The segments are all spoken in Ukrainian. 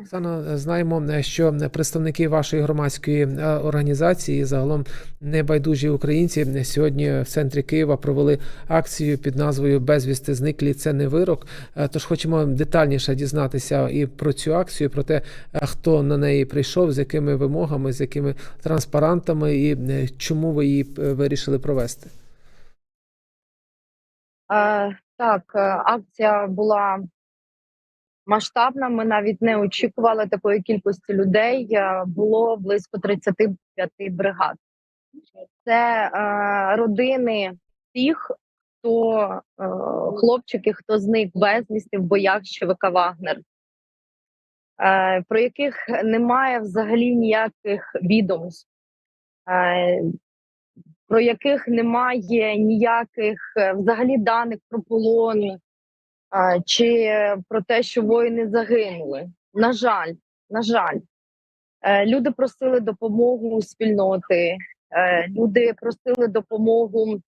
Оксано, знаємо, що представники вашої громадської е, організації, загалом небайдужі українці, сьогодні в центрі Києва провели акцію під назвою Безвісти зниклі це не вирок. Е, Тож хочемо детальніше дізнатися і про цю акцію, про те, е, хто на неї прийшов, з якими вимогами, з якими транспарантами, і чому ви її вирішили провести. Так, акція була масштабна. Ми навіть не очікували такої кількості людей. Е, Було близько 35 бригад. Це е, родини тих, хто е, хлопчики, хто зник безвісти в боях ЧВК Вагнер, е, про яких немає взагалі ніяких відомств. Е, про яких немає ніяких е, взагалі даних про полон чи про те, що воїни загинули. На жаль, на жаль, Е, люди просили допомогу у спільноти, е, люди просили допомогу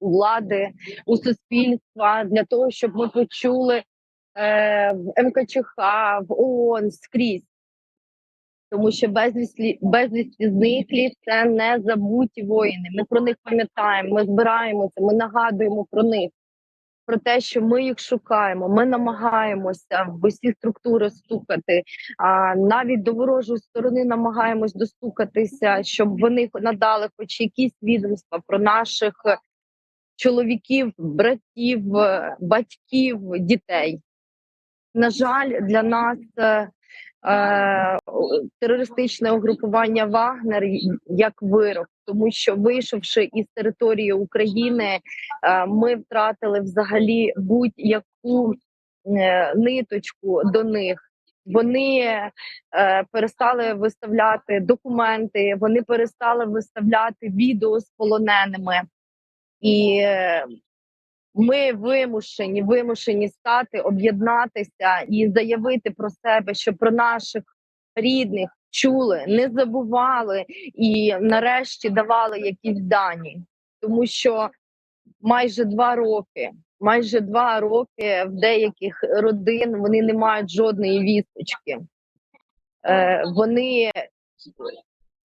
у влади, у суспільства для того, щоб ми почули е, в МКЧХ, в ООН скрізь. Тому що безвісті, безвісті зниклі це не забуті воїни. Ми про них пам'ятаємо, ми збираємося, ми нагадуємо про них, про те, що ми їх шукаємо. Ми намагаємося в усі структури стукати. А навіть до ворожої сторони намагаємось достукатися, щоб вони надали хоч якісь відомства про наших чоловіків, братів, е, батьків, дітей. На жаль, для нас. Е, терористичне угрупування Вагнер як вирок, тому що вийшовши із території України, е, ми втратили взагалі будь-яку е, ниточку до них. Вони е, перестали виставляти документи, вони перестали виставляти відео з полоненими, і е, ми вимушені, вимушені стати, об'єднатися і заявити про себе, що про наших рідних чули, не забували і нарешті давали якісь дані, тому що майже два роки, майже два роки в деяких родин вони не мають жодної вісточки. Е, вони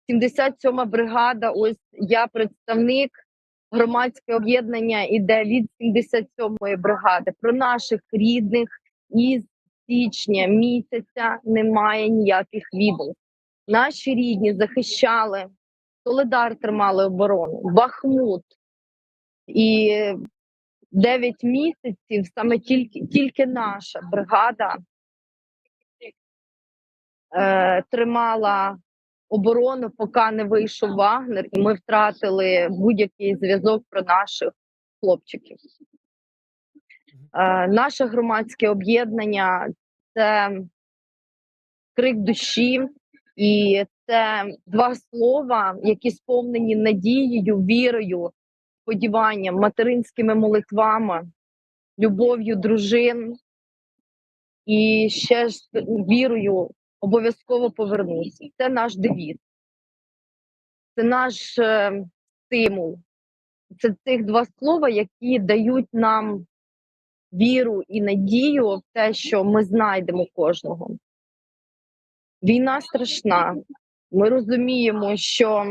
77 бригада. Ось я представник громадське об'єднання іде від 77-ї бригади. Про наших рідних із січня місяця немає ніяких відомств. Наші рідні захищали, Солидар тримали оборону, Бахмут. І 9 місяців саме тільки, тільки наша бригада е, тримала оборону, поки не вийшов Вагнер, і ми втратили будь-який зв'язок про наших хлопчиків. Е, наше громадське об'єднання це крик душі, і це два слова, які сповнені надією, вірою, сподіванням, материнськими молитвами, любов'ю дружин і ще ж вірою обов'язково повернуся. Це наш девіз, це наш е, стимул. Це цих два слова, які дають нам віру і надію в те, що ми знайдемо кожного. Війна страшна. Ми розуміємо, що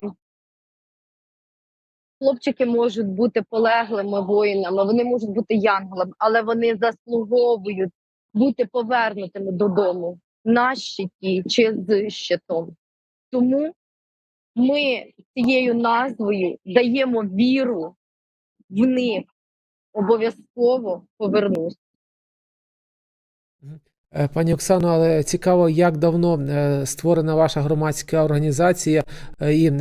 хлопчики можуть бути полеглими воїнами, вони можуть бути янголами, але вони заслуговують бути повернутими додому на щиті чи з щитом. Тому ми цією назвою даємо віру в них обов'язково повернусь. Е, Пані Оксано, але цікаво, як давно е, створена ваша громадська організація, е, і,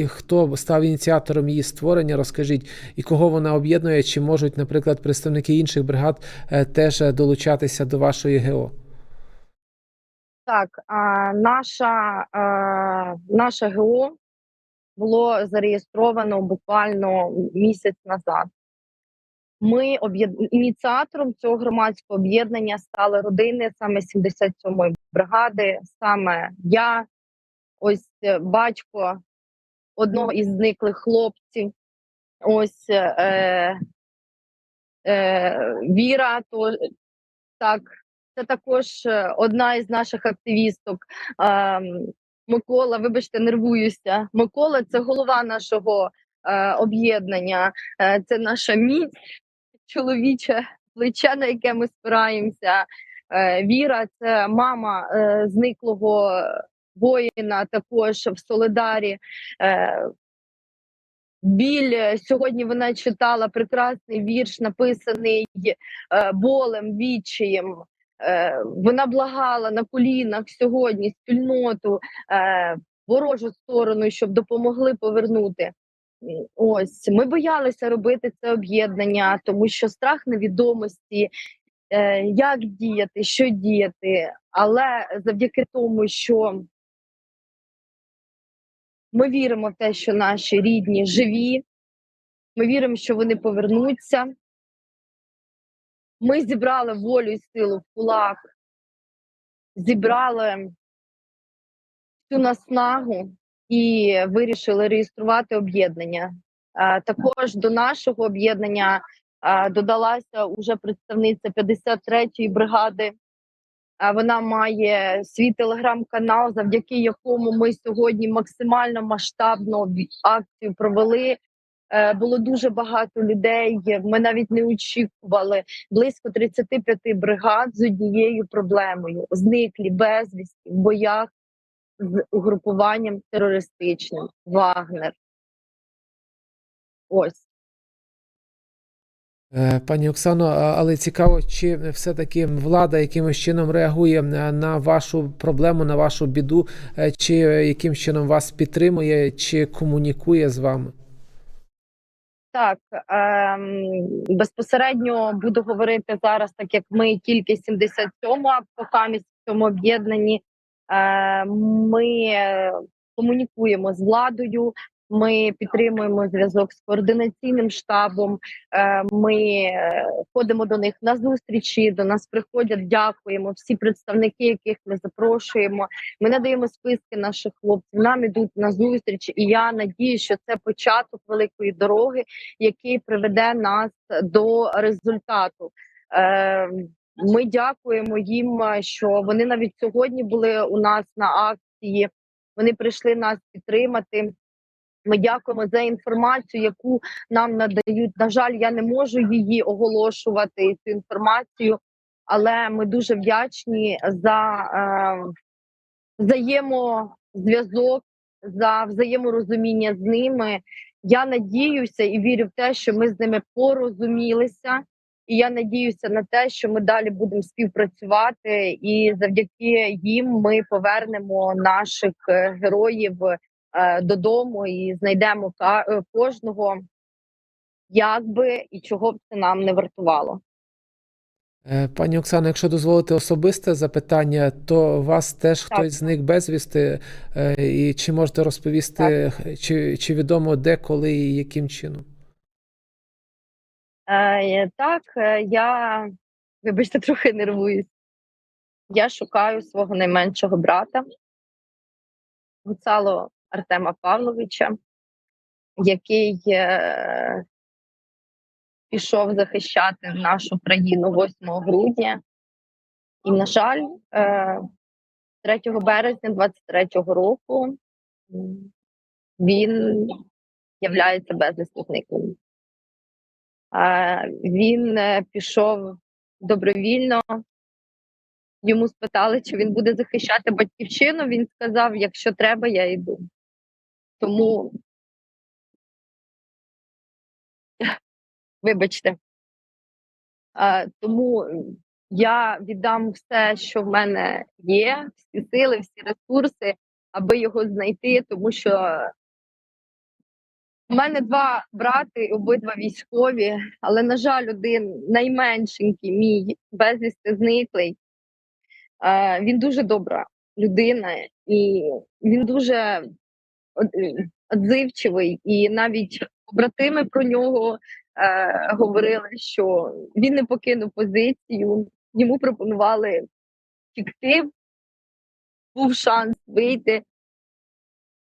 і хто став ініціатором її створення? Розкажіть, і кого вона об'єднує? Чи можуть, наприклад, представники інших бригад теж долучатися до вашої ГО? Так, а, наша, наше ГО було зареєстровано буквально місяць назад. Ми ініціатором цього громадського об'єднання стали родини саме 77-ї бригади, саме я, ось е, батько одного із зниклих хлопців, ось е, е, Віра, то так Це також е, одна із наших активісток. Ем, Микола, вибачте, нервуюся. Микола це голова нашого е, об'єднання, е, це наша міць чоловіче плече, на яке ми спираємося. Віра це мама зниклого воїна, також в Солидарі. Біль сьогодні вона читала прекрасний вірш, написаний болем, відчаєм. Е, Вона благала на колінах сьогодні спільноту е, ворожу сторону, щоб допомогли повернути. Ось ми боялися робити це об'єднання, тому що страх невідомості, е, як діяти, що діяти. Але завдяки тому, що ми віримо в те, що наші рідні живі, ми віримо, що вони повернуться. Ми зібрали волю і силу в кулак, зібрали всю наснагу і вирішили реєструвати об'єднання. Також до нашого об'єднання додалася уже представниця 53-ї бригади. Вона має свій телеграм-канал, завдяки якому ми сьогодні максимально масштабно акцію провели. Е, Було дуже багато людей. Ми навіть не очікували близько 35 бригад з однією проблемою: зниклі безвісті в боях з угрупуванням терористичним Вагнер. Ось. Е, Пані Оксано, але цікаво, чи все-таки влада якимось чином реагує на на вашу проблему, на вашу біду, е, чи яким чином вас підтримує, чи комунікує з вами? Так, ем, безпосередньо буду говорити зараз, так як ми тільки 77-му покамість в цьому об'єднанні. Е, ми е, комунікуємо з владою, ми підтримуємо зв'язок з координаційним штабом. Е, ми е, ходимо до них на зустрічі, до нас приходять, дякуємо. Всі представники, яких ми запрошуємо. Ми надаємо списки наших хлопців. Нам ідуть на зустріч, і я надію, що це початок великої дороги, який приведе нас до результату. Е, Ми дякуємо їм, що вони навіть сьогодні були у нас на акції. Вони прийшли нас підтримати. Ми дякуємо за інформацію, яку нам надають. На жаль, я не можу її оголошувати цю інформацію, але ми дуже вдячні за е, взаємозв'язок, за взаєморозуміння з ними. Я надіюся і вірю в те, що ми з ними порозумілися. І я надіюся на те, що ми далі будемо співпрацювати, і завдяки їм ми повернемо наших е, героїв додому і знайдемо е, кожного, як би і чого б це нам не вартувало. Е, Пані Оксано, якщо дозволите особисте запитання, то вас теж Так. хтось зник безвісти, е, і чи можете розповісти, чи, чи відомо де, коли і яким чином? Е, так, е, я вибачте, трохи нервуюсь. Я шукаю свого найменшого брата, Гуцало Артема Павловича, який е, пішов захищати нашу країну 8 грудня. І, на жаль, е, 3 березня 23-го року він являється безвісно Він е, пішов добровільно. Йому спитали, чи він буде захищати батьківщину. Він сказав: якщо треба, я йду. Тому, вибачте, Е, тому я віддам все, що в мене є, всі сили, всі ресурси, аби його знайти, тому що у мене два брати, обидва військові, але, на жаль, один найменшенький мій безвісти зниклий. Він дуже добра людина, і він дуже е, відзивчивий. І навіть побратими про нього е, говорили, що він не покинув позицію, йому пропонували втікти, був шанс вийти.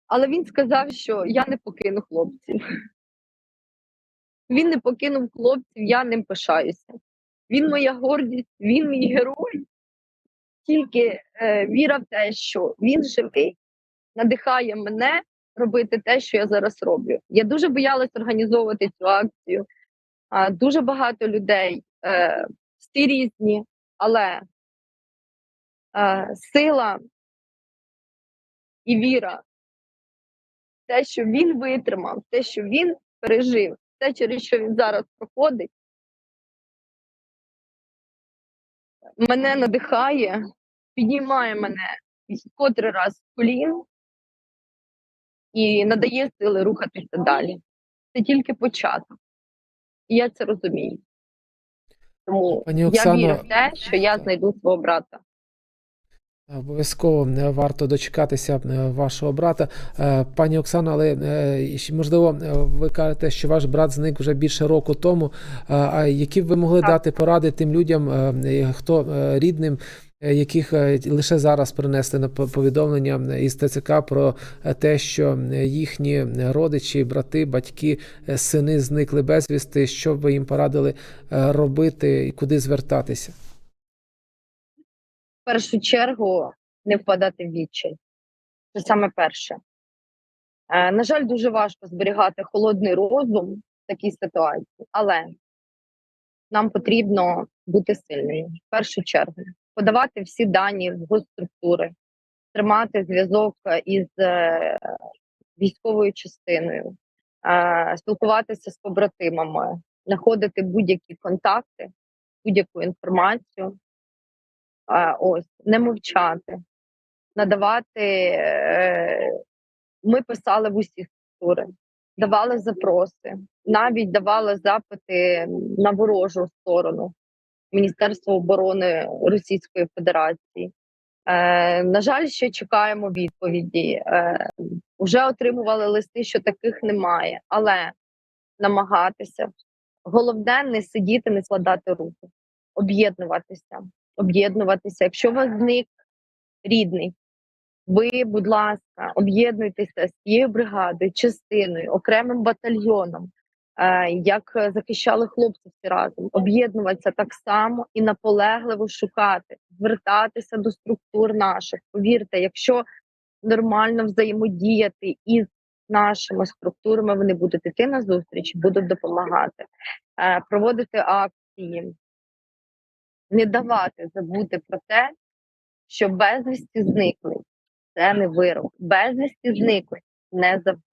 Але він сказав, що я не покину хлопців. Він не покинув хлопців, я ним пишаюся. Він моя гордість, він мій герой. тільки е, віра в те, що він живий, надихає мене робити те, що я зараз роблю. Я дуже боялась організовувати цю акцію. Дуже багато людей, е, всі різні, але е, сила і віра, те, що він витримав, те, що він пережив, те, через що він зараз проходить, мене надихає, піднімає мене котрий раз колін і надає сили рухатися далі. Це тільки початок. І я це розумію. Тому Пані я вірю в те, що я знайду свого брата. Обов'язково е, варто дочекатися е, вашого брата. Е, Пані Оксано, але е, можливо, ви кажете, що ваш брат зник вже більше року тому. А які б ви могли Так. дати поради тим людям, хто рідним, яких е, лише зараз принесли на повідомлення із ТЦК про е, те, що е, їхні родичі, брати, батьки, е, сини зникли безвісти, що б ви їм порадили е, робити і куди звертатися? В першу чергу не впадати в відчай. Це саме перше. Е, на жаль, дуже важко зберігати холодний розум в такій ситуації, але нам потрібно бути сильними в першу чергу, подавати всі дані в госструктури, тримати зв'язок із е, військовою частиною, е, спілкуватися з побратимами, знаходити будь-які контакти, будь-яку інформацію. Е, ось не мовчати, надавати. Е, ми писали в усі структури, давали запроси, навіть давали запити на ворожу сторону Міністерства оборони Російської Федерації. Е, на жаль, ще чекаємо відповіді. Е, вже отримували листи, що таких немає, але намагатися. Головне не сидіти, не складати руки, об'єднуватися, об'єднуватися. Якщо у вас зник рідний, ви, будь ласка, об'єднуйтеся з цією бригадою, частиною, окремим батальйоном, як захищали хлопці всі разом, об'єднуватися так само і наполегливо шукати, звертатися до структур наших. Повірте, якщо нормально взаємодіяти із нашими структурами, вони будуть йти на зустріч, будуть допомагати, е, проводити акції, не давати забути про те, що безвісті зникли. Це не вирок. Безвісті зникли не завжди.